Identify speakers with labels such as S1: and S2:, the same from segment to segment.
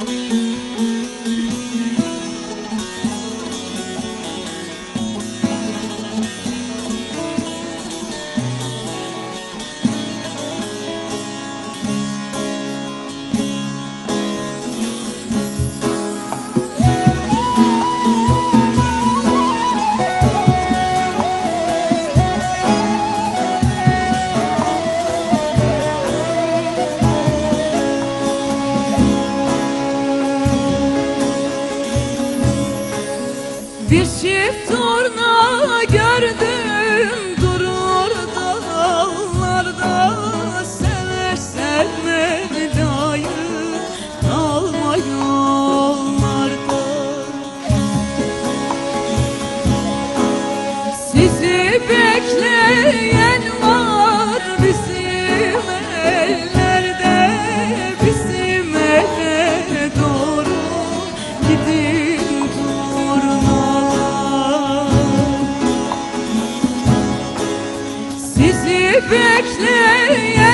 S1: Música Bir çift turna gördüm. bekleyen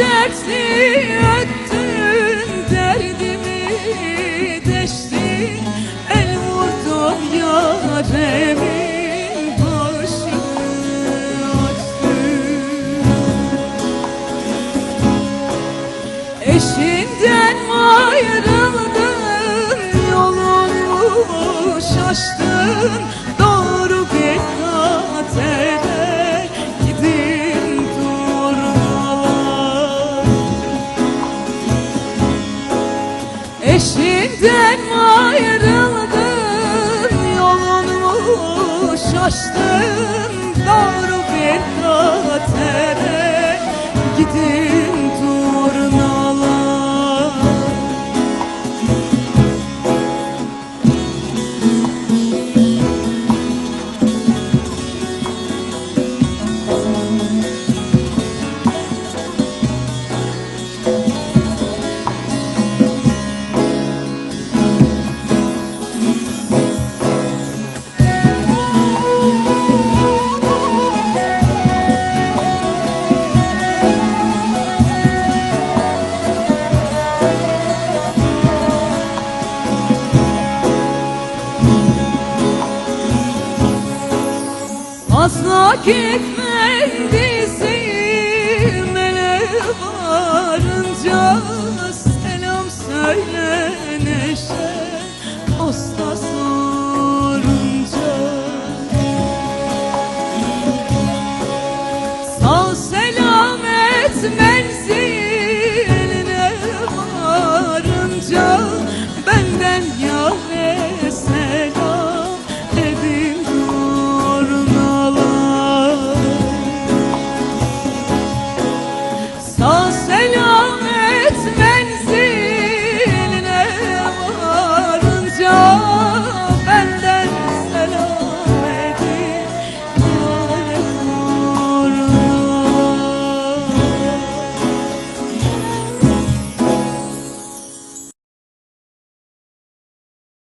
S1: dertli Benden ayrıldın yolumu şaştın? Doğru bir katere gidin Asla gitmedi sevmele varınca.